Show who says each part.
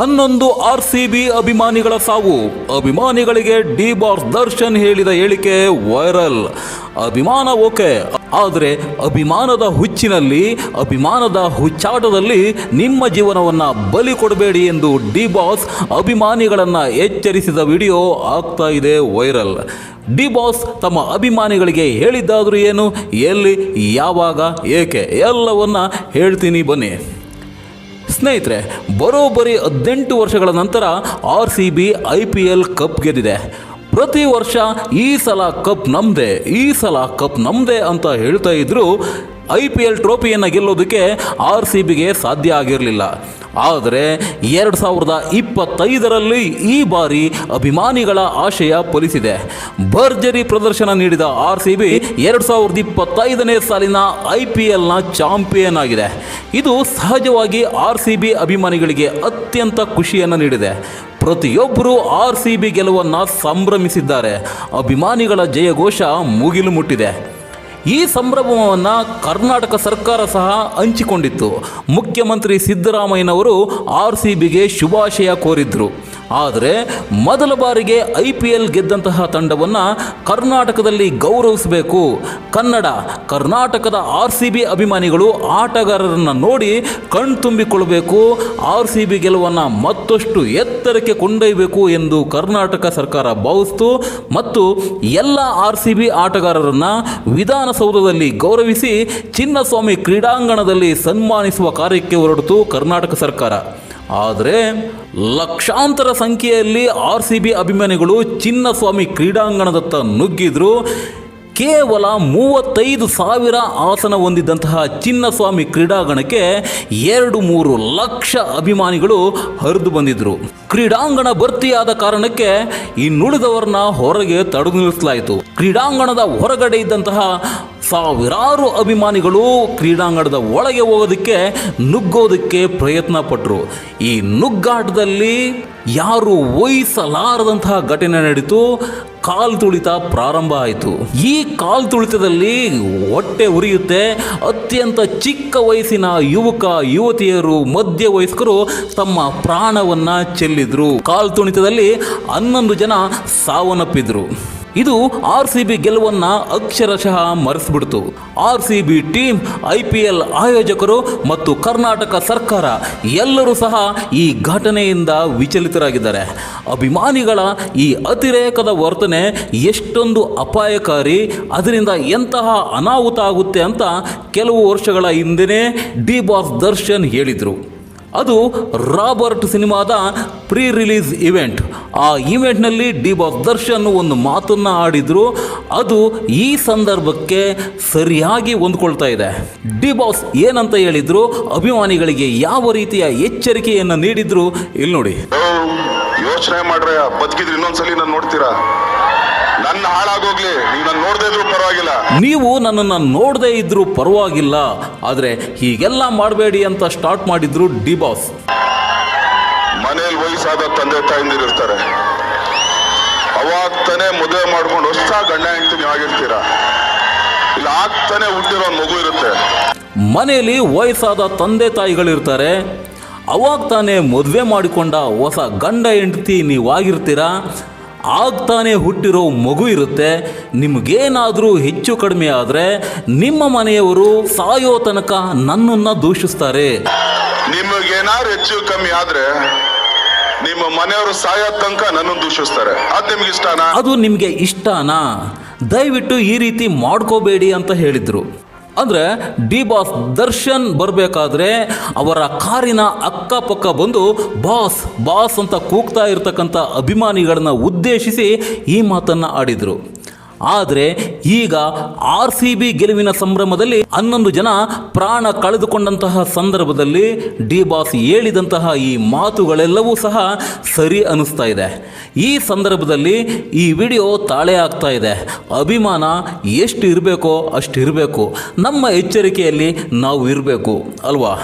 Speaker 1: ಹನ್ನೊಂದು R C B ಅಭಿಮಾನಿಗಳ ಸಾವು. ಅಭಿಮಾನಿಗಳಿಗೆ ಡಿ ಬಾಸ್ ದರ್ಶನ್ ಹೇಳಿದ ಹೇಳಿಕೆ ವೈರಲ್. ಅಭಿಮಾನ ಓಕೆ. ಆದರೆ ಅಭಿಮಾನದ ಹುಚ್ಚಿನಲ್ಲಿ, ಅಭಿಮಾನದ ಹುಚ್ಚಾಟದಲ್ಲಿ ನಿಮ್ಮ ಜೀವನವನ್ನು ಬಲಿ ಕೊಡಬೇಡಿ ಎಂದು ಡಿ ಬಾಸ್ ಅಭಿಮಾನಿಗಳನ್ನು ಎಚ್ಚರಿಸಿದ ವಿಡಿಯೋ ಆಗ್ತಾ ಇದೆ ವೈರಲ್. ಡಿ ಬಾಸ್ ತಮ್ಮ ಅಭಿಮಾನಿಗಳಿಗೆ ಹೇಳಿದ್ದಾದರೂ ಏನು? ಎಲ್ಲಿ? ಯಾವಾಗ? ಏಕೆ? ಎಲ್ಲವನ್ನ ಹೇಳ್ತೀನಿ ಬನ್ನಿ. ಸ್ನೇಹಿತರೆ, ಬರೋಬ್ಬರಿ ಹದಿನೆಂಟು ವರ್ಷಗಳ ನಂತರ R C B I P L cup ಗೆದ್ದಿದೆ. ಪ್ರತಿ ವರ್ಷ ಈ ಸಲ ಕಪ್ ನಮ್ಮದೇ ಈ ಸಲ ಕಪ್ ನಮ್ಮದೇ ಅಂತ ಹೇಳ್ತಾ ಇದ್ದರೂ ಐ ಪಿ ಎಲ್ ಟ್ರೋಫಿಯನ್ನು ಗೆಲ್ಲೋದಕ್ಕೆ ಆರ್ ಸಿ ಬಿಗೆ ಸಾಧ್ಯ ಆಗಿರಲಿಲ್ಲ. ಆದರೆ ಎರಡು ಸಾವಿರದ ಇಪ್ಪತ್ತೈದರಲ್ಲಿ ಈ ಬಾರಿ ಅಭಿಮಾನಿಗಳ ಆಶಯ ಫಲಿಸಿದೆ ಭರ್ಜರಿ ಪ್ರದರ್ಶನ ನೀಡಿದ ಆರ್ ಸಿ ಬಿ ಎರಡು ಸಾವಿರದ ಇಪ್ಪತ್ತೈದನೇ ಸಾಲಿನ ಐ ಪಿ ಎಲ್ನ ಚಾಂಪಿಯನ್ ಆಗಿದೆ. ಇದು ಸಹಜವಾಗಿ ಆರ್ ಸಿ ಬಿ ಅಭಿಮಾನಿಗಳಿಗೆ ಅತ್ಯಂತ ಖುಷಿಯನ್ನು ನೀಡಿದೆ. ಪ್ರತಿಯೊಬ್ಬರೂ ಆರ್ ಸಿ ಬಿ ಗೆಲುವನ್ನು ಸಂಭ್ರಮಿಸಿದ್ದಾರೆ. ಅಭಿಮಾನಿಗಳ ಜಯಘೋಷ ಮುಗಿಲು ಮುಟ್ಟಿದೆ. ಈ ಸಂಭ್ರಮವನ್ನು ಕರ್ನಾಟಕ ಸರ್ಕಾರ ಸಹ ಹಂಚಿಕೊಂಡಿತ್ತು. ಮುಖ್ಯಮಂತ್ರಿ ಸಿದ್ದರಾಮಯ್ಯನವರು ಆರ್ ಸಿ ಬಿಗೆ ಶುಭಾಶಯ ಕೋರಿದ್ರು. ಆದರೆ ಮೊದಲ ಬಾರಿಗೆ ಐ ಪಿ ಎಲ್ ಗೆದ್ದಂತಹ ತಂಡವನ್ನು ಕರ್ನಾಟಕದಲ್ಲಿ ಗೌರವಿಸಬೇಕು. ಕನ್ನಡ, ಕರ್ನಾಟಕದ ಆರ್ ಸಿ ಬಿ ಅಭಿಮಾನಿಗಳು ಆಟಗಾರರನ್ನು ನೋಡಿ ಕಣ್ತುಂಬಿಕೊಳ್ಳಬೇಕು ಆರ್ ಸಿ ಬಿ ಗೆಲುವನ್ನು ಮತ್ತಷ್ಟು ಎತ್ತರಕ್ಕೆ ಕೊಂಡೊಯ್ಯಬೇಕು ಎಂದು ಕರ್ನಾಟಕ ಸರ್ಕಾರ ಭಾವಿಸ್ತು. ಮತ್ತು ಎಲ್ಲ ಆರ್ ಸಿ ಬಿ ಆಟಗಾರರನ್ನು ವಿಧಾನಸೌಧದಲ್ಲಿ ಗೌರವಿಸಿ ಚಿನ್ನಸ್ವಾಮಿ ಕ್ರೀಡಾಂಗಣದಲ್ಲಿ ಸನ್ಮಾನಿಸುವ ಕಾರ್ಯಕ್ಕೆ ಹೊರಡಿತು ಕರ್ನಾಟಕ ಸರ್ಕಾರ. ಆದರೆ ಲಕ್ಷಾಂತರ ಸಂಖ್ಯೆಯಲ್ಲಿ ಆರ್ ಸಿ ಬಿ ಅಭಿಮಾನಿಗಳು ಚಿನ್ನಸ್ವಾಮಿ ಕ್ರೀಡಾಂಗಣದತ್ತ ನುಗ್ಗಿದ್ರು ಕೇವಲ ಮೂವತ್ತೈದು ಸಾವಿರ ಆಸನ ಹೊಂದಿದ್ದಂತಹ ಚಿನ್ನಸ್ವಾಮಿ ಕ್ರೀಡಾಂಗಣಕ್ಕೆ ಎರಡು ಮೂರು ಲಕ್ಷ ಅಭಿಮಾನಿಗಳು ಹರಿದು ಬಂದಿದ್ರು. ಕ್ರೀಡಾಂಗಣ ಭರ್ತಿಯಾದ ಕಾರಣಕ್ಕೆ ಇನ್ನುಳಿದವರನ್ನ ಹೊರಗೆ ತಡೆದು ನಿಲ್ಲಿಸಲಾಯಿತು. ಕ್ರೀಡಾಂಗಣದ ಹೊರಗಡೆ ಇದ್ದಂತಹ ಸಾವಿರಾರು ಅಭಿಮಾನಿಗಳು ಕ್ರೀಡಾಂಗಣದ ಒಳಗೆ ಹೋಗೋದಕ್ಕೆ ನುಗ್ಗೋದಕ್ಕೆ ಪ್ರಯತ್ನ ಪಟ್ಟರು ಈ ನುಗ್ಗಾಟದಲ್ಲಿ ಯಾರು ವಹಿಸಲಾರದಂತಹ ಘಟನೆ ನಡೀತು, ಕಾಲು ತುಳಿತ ಪ್ರಾರಂಭ ಆಯಿತು. ಈ ಕಾಲು ತುಳಿತದಲ್ಲಿ ಹೊಟ್ಟೆ ಉರಿಯುತ್ತೆ. ಅತ್ಯಂತ ಚಿಕ್ಕ ವಯಸ್ಸಿನ ಯುವಕ, ಯುವತಿಯರು ಮಧ್ಯ ವಯಸ್ಕರು ತಮ್ಮ ಪ್ರಾಣವನ್ನು ಚೆಲ್ಲಿದ್ರು. ಕಾಲು ತುಳಿತದಲ್ಲಿ ಹನ್ನೊಂದು ಜನ ಸಾವನ್ನಪ್ಪಿದ್ರು. ಇದು ಆರ್ ಸಿ ಬಿ ಗೆಲುವನ್ನ ಅಕ್ಷರಶಃ ಮರೆಸಿಬಿಡ್ತು. R C B team, I P L ಆಯೋಜಕರು ಮತ್ತು ಕರ್ನಾಟಕ ಸರ್ಕಾರ ಎಲ್ಲರೂ ಸಹ ಈ ಘಟನೆಯಿಂದ ವಿಚಲಿತರಾಗಿದ್ದಾರೆ. ಅಭಿಮಾನಿಗಳ ಈ ಅತಿರೇಕದ ವರ್ತನೆ ಎಷ್ಟೊಂದು ಅಪಾಯಕಾರಿ, ಅದರಿಂದ ಎಂತಹ ಅನಾಹುತ ಆಗುತ್ತೆ ಅಂತ ಕೆಲವು ವರ್ಷಗಳ ಹಿಂದೆನೇ ಡಿ ಬಾಸ್ ದರ್ಶನ್ ಹೇಳಿದರು. ಅದು ರಾಬರ್ಟ್ ಸಿನಿಮಾದ ಪ್ರೀ ರಿಲೀಸ್ ಇವೆಂಟ್. ಆ ಇವೆಂಟ್ನಲ್ಲಿ ಡಿ ಬಾಸ್ ದರ್ಶನ್ ಒಂದು ಮಾತನ್ನು ಆಡಿದ್ರು. ಅದು ಈ ಸಂದರ್ಭಕ್ಕೆ ಸರಿಯಾಗಿ ಹೊಂದ್ಕೊಳ್ತಾ ಇದೆ. ಡಿ ಬಾಸ್ ಏನಂತ ಹೇಳಿದ್ರು? ಅಭಿಮಾನಿಗಳಿಗೆ ಯಾವ ರೀತಿಯ ಎಚ್ಚರಿಕೆಯನ್ನು ನೀಡಿದ್ರು? ಇಲ್ಲಿ ನೋಡಿ
Speaker 2: ಯೋಚನೆ ಮಾಡ್ರೆ ಬದುಕಿದ್ರೆ ಇನ್ನೊಂದ್ಸಲಿ ನಾನು ನೋಡ್ತೀರಾ? ನನ್ನ ಹಾಳಾಗೋಗ್ಲಿ ನೀವು ನನ್ನ ನೋಡದೇ ಇದ್ರು ಪರವಾಗಿಲ್ಲ.
Speaker 1: ನೀವು ನನ್ನನ್ನು ನೋಡದೇ ಇದ್ರೂ ಪರವಾಗಿಲ್ಲ. ಆದರೆ ಹೀಗೆಲ್ಲ ಮಾಡಬೇಡಿ ಅಂತ ಸ್ಟಾರ್ಟ್ ಮಾಡಿದ್ರು ಡಿ ಬಾಸ್
Speaker 2: ಮನೇಲಿ ವಯಸ್ಸಾದ ತಂದೆ ತಾಯಿಂದಿರು ಇರ್ತಾರೆ. ಅವಾಗ ತಾನೇ ಮದುವೆ ಮಾಡ್ಕೊಂಡು ಹೊಸ ಗಂಡ ಹೆಂಡತಿ ನೀವು ಆಗಿರ್ತೀರಾ? ಇಲ್ಲ ಆಗ್ತಾನೆ ಹುಟ್ಟಿರೋ ಮಗು ಇರುತ್ತೆ.
Speaker 1: ಮನೆಯಲ್ಲಿ ವಯಸ್ಸಾದ ತಂದೆ ತಾಯಿಗಳಿರ್ತಾರೆ. ಅವಾಗ ತಾನೇ ಮದುವೆ ಮಾಡಿಕೊಂಡ ಹೊಸ ಗಂಡ ಹೆಂಡತಿ ನೀವಾಗಿರ್ತೀರ ಆಗ ತಾನೇ ಹುಟ್ಟಿರೋ ಮಗು ಇರುತ್ತೆ ನಿಮಗೇನಾದರೂ ಹೆಚ್ಚು ಕಡಿಮೆ ಆದರೆ ನಿಮ್ಮ ಮನೆಯವರು ಸಾಯೋ ತನಕ ನನ್ನನ್ನು ದೂಷಿಸ್ತಾರೆ.
Speaker 2: ನಿಮಗೇನಾದ್ರು ಹೆಚ್ಚು ಕಮ್ಮಿ ಆದರೆ ನಿಮ್ಮ ಮನೆಯವರು ಸಾಯೋ ತನಕ ನನ್ನನ್ನು ದೂಷಿಸ್ತಾರೆ. ಅದು ನಿಮ್ಗೆ ಇಷ್ಟನಾ?
Speaker 1: ಅದು ನಿಮಗೆ ಇಷ್ಟನಾ? ದಯವಿಟ್ಟು ಈ ರೀತಿ ಮಾಡ್ಕೋಬೇಡಿ ಅಂತ ಹೇಳಿದರು. ಅಂದರೆ ಡಿ ಬಾಸ್ ದರ್ಶನ್ ಬರಬೇಕಾದ್ರೆ ಅವರ ಕಾರಿನ ಅಕ್ಕಪಕ್ಕ ಬಂದು, ಬಾಸ್ ಬಾಸ್ ಅಂತ ಕೂಗ್ತಾ ಇರ್ತಕ್ಕಂಥ ಅಭಿಮಾನಿಗಳನ್ನ ಉದ್ದೇಶಿಸಿ ಈ ಮಾತನ್ನು ಆಡಿದರು. ಆದರೆ ಈಗ ಆರ್ ಸಿ ಬಿ ಗೆಲುವಿನ ಸಂಭ್ರಮದಲ್ಲಿ ಹನ್ನೊಂದು ಜನ ಪ್ರಾಣ ಕಳೆದುಕೊಂಡಂತಹ ಸಂದರ್ಭದಲ್ಲಿ ಡಿ ಬಾಸ್ ಹೇಳಿದಂತಹ ಈ ಮಾತುಗಳೆಲ್ಲವೂ ಸಹ ಸರಿ ಅನ್ನಿಸ್ತಾ ಇದೆ. ಈ ಸಂದರ್ಭದಲ್ಲಿ ಈ ವಿಡಿಯೋ ತಾಳೆ ಆಗ್ತಾ ಇದೆ. ಅಭಿಮಾನ ಎಷ್ಟು ಇರಬೇಕೋ ಅಷ್ಟು ಇರಬೇಕು ನಮ್ಮ ಎಚ್ಚರಿಕೆಯಲ್ಲಿ ನಾವು ಇರಬೇಕು. ಅಲ್ವಾ?